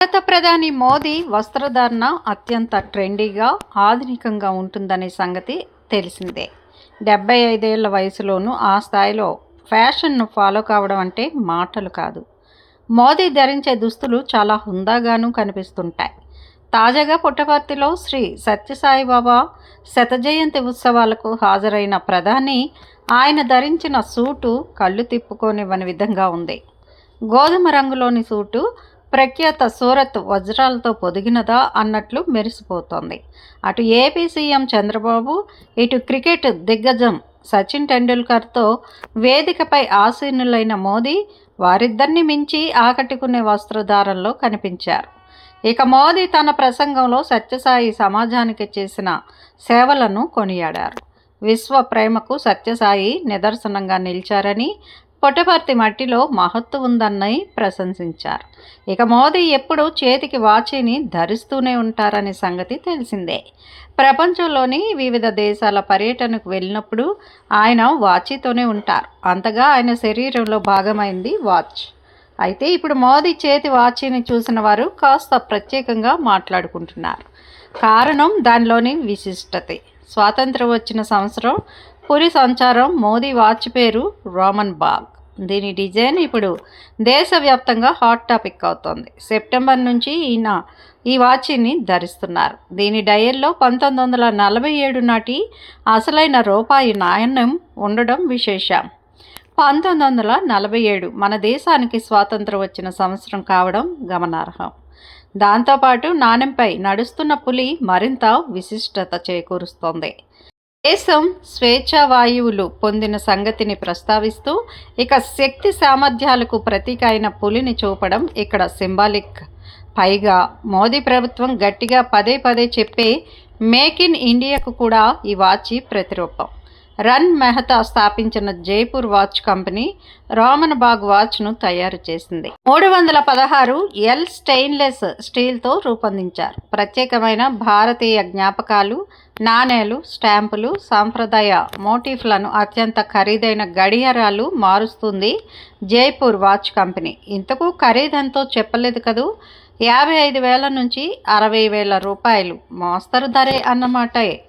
భారత ప్రధాని మోదీ వస్త్రధారణ అత్యంత ట్రెండీగా ఆధునికంగా ఉంటుందనే సంగతి తెలిసిందే. డెబ్బై ఐదేళ్ళ వయసులోనూ ఆ స్థాయిలో ఫ్యాషన్ను ఫాలో కావడం అంటే మాటలు కాదు. మోదీ ధరించే దుస్తులు చాలా హుందాగాను కనిపిస్తుంటాయి. తాజాగా పుట్టపర్తిలో శ్రీ సత్యసాయిబాబా శతజయంతి ఉత్సవాలకు హాజరైన ప్రధాని ఆయన ధరించిన సూటు కళ్ళు తిప్పుకోనివ్వని విధంగా ఉంది. గోధుమ రంగులోని సూటు ప్రఖ్యాత సూరత్ వజ్రాలతో పొదిగినదా అన్నట్లు మెరిసిపోతోంది. అటు ఏపీ సీఎం చంద్రబాబు ఇటు క్రికెట్ దిగ్గజం సచిన్ టెండూల్కర్తో వేదికపై ఆసీనులైన మోదీ వారిద్దరిని మించి ఆకట్టుకునే వస్త్రధారంలో కనిపించారు. ఇక మోదీ తన ప్రసంగంలో సత్యసాయి సమాజానికి చేసిన సేవలను కొనియాడారు. విశ్వ ప్రేమకు సత్యసాయి నిదర్శనంగా నిలిచారని పొట్టపర్తి మట్టిలో మహత్తు ఉందన్నని ప్రశంసించారు. ఇక మోదీ ఎప్పుడూ చేతికి వాచిని ధరిస్తూనే ఉంటారనే సంగతి తెలిసిందే. ప్రపంచంలోని వివిధ దేశాల పర్యటనకు వెళ్ళినప్పుడు ఆయన వాచితోనే ఉంటారు. అంతగా ఆయన శరీరంలో భాగమైంది వాచ్. అయితే ఇప్పుడు మోదీ చేతి వాచిని చూసిన వారు కాస్త ప్రత్యేకంగా మాట్లాడుకుంటున్నారు. కారణం దానిలోని విశిష్టతే. స్వాతంత్రం వచ్చిన సంవత్సరం పురి సంచారం మోదీ వాచ్ పేరు రోమన్ బాగ్. దీని డిజైన్ ఇప్పుడు దేశవ్యాప్తంగా హాట్ టాపిక్ అవుతోంది. సెప్టెంబర్ నుంచి ఈయన ఈ వాచిని ధరిస్తున్నారు. దీని డయల్లో పంతొమ్మిది వందల నలభై ఏడు నాటి అసలైన రూపాయి నాణ్యం ఉండడం విశేషం. పంతొమ్మిది వందల నలభై ఏడు మన దేశానికి స్వాతంత్రం వచ్చిన సంవత్సరం కావడం గమనార్హం. దాంతోపాటు నాణ్యంపై నడుస్తున్న పులి మరింత విశిష్టత చేకూరుస్తోంది. దేశం స్వేచ్ఛా వాయువులు పొందిన సంగతిని ప్రస్తావిస్తూ ఇక శక్తి సామర్థ్యాలకు ప్రతీక అయిన పులిని చూపడం ఇక్కడ సింబాలిక్. పైగా మోదీ ప్రభుత్వం గట్టిగా పదే పదే చెప్పే మేక్ ఇన్ ఇండియాకు కూడా ఈ వాచి ప్రతిరూపం. రన్ మెహతా స్థాపించిన జైపూర్ వాచ్ కంపెనీ రామన్ బాగ్ వాచ్ను తయారు చేసింది. మూడు వందల పదహారు ఎల్ స్టెయిన్లెస్ స్టీల్తో రూపొందించారు. ప్రత్యేకమైన భారతీయ జ్ఞాపకాలు నాణేలు స్టాంపులు సాంప్రదాయ మోటిఫ్లను అత్యంత ఖరీదైన గడియారాలు మారుస్తుంది జైపూర్ వాచ్ కంపెనీ. ఇంతకు ఖరీదంతో చెప్పలేదు కదూ? యాభై ఐదు వేల నుంచి అరవై వేల రూపాయలు మోస్తరు ధరే అన్నమాటే